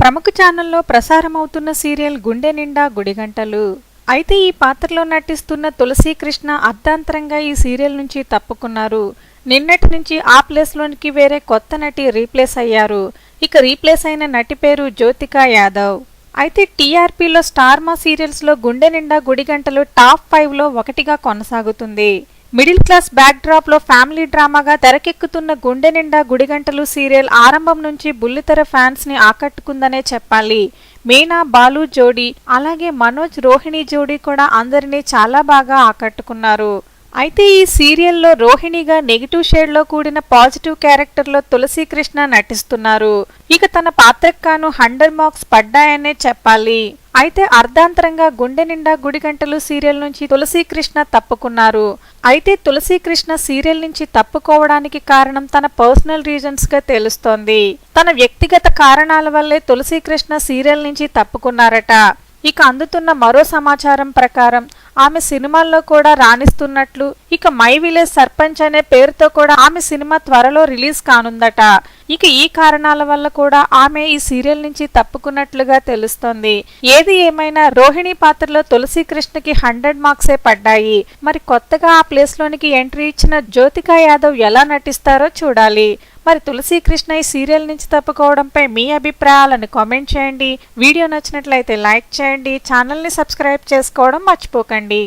ప్రముఖ ఛానల్లో ప్రసారమవుతున్న సీరియల్ గుండె నిండా గుడిగంటలు. అయితే ఈ పాత్రలో నటిస్తున్న తులసి కృష్ణ అర్ధాంతరంగా ఈ సీరియల్ నుంచి తప్పుకున్నారు. నిన్నటి నుంచి ఆ ప్లేస్లోనికి వేరే కొత్త నటి రీప్లేస్ అయ్యారు. ఇక రీప్లేస్ అయిన నటి పేరు జ్యోతికా యాదవ్. అయితే టీఆర్పీలో స్టార్మా సీరియల్స్లో గుండె నిండా గుడిగంటలు టాప్ ఫైవ్లో ఒకటిగా కొనసాగుతుంది. మిడిల్ క్లాస్ బ్యాక్ డ్రాప్లో ఫ్యామిలీ డ్రామాగా తెరకెక్కుతున్న గుండె నిండా గుడిగంటలు సీరియల్ ఆరంభం నుంచి బుల్లితెర ఫ్యాన్స్ని ఆకట్టుకుందనే చెప్పాలి. మీనా బాలు జోడీ అలాగే మనోజ్ రోహిణి జోడీ కూడా అందరినీ చాలా బాగా ఆకట్టుకున్నారు. అయితే ఈ సీరియల్లో రోహిణిగా నెగిటివ్ షేడ్లో కూడిన పాజిటివ్ క్యారెక్టర్లో తులసి కృష్ణ నటిస్తున్నారు. ఇక తన పాత్రకాను హండ్రెడ్ మార్క్స్ పడ్డాయనే చెప్పాలి. అయితే అర్ధాంతరంగా గుండె నిండా గుడిగంటలు సీరియల్ నుంచి తులసి కృష్ణ తప్పుకున్నారు. అయితే తులసీకృష్ణ సీరియల్ నుంచి తప్పుకోవడానికి కారణం తన పర్సనల్ రీజన్స్గా తెలుస్తోంది. తన వ్యక్తిగత కారణాల వల్లే తులసీకృష్ణ సీరియల్ నుంచి తప్పుకున్నారట. ఇక అందుతున్న మరో సమాచారం ప్రకారం ఆమె సినిమాల్లో కూడా రాణిస్తున్నట్లు ఇక మై విలేజ్ సర్పంచ్ అనే పేరుతో కూడా ఆమె సినిమా త్వరలో రిలీజ్ కానుందట. ఇక ఈ కారణాల వల్ల కూడా ఆమె ఈ సీరియల్ నుంచి తప్పుకున్నట్లుగా తెలుస్తోంది. ఏది ఏమైనా రోహిణి పాత్రలో తులసి కృష్ణకి హండ్రెడ్ మార్క్సే పడ్డాయి. మరి కొత్తగా ఆ ప్లేస్ లోనికి ఎంట్రీ ఇచ్చిన జ్యోతికా యాదవ్ ఎలా నటిస్తారో చూడాలి. మరి తులసి కృష్ణ ఈ సీరియల్ నుంచి తప్పుకోవడంపై మీ అభిప్రాయాలను కామెంట్ చేయండి. వీడియో నచ్చినట్లయితే లైక్ చేయండి. ఛానల్ని సబ్స్క్రైబ్ చేసుకోవడం మర్చిపోకండి.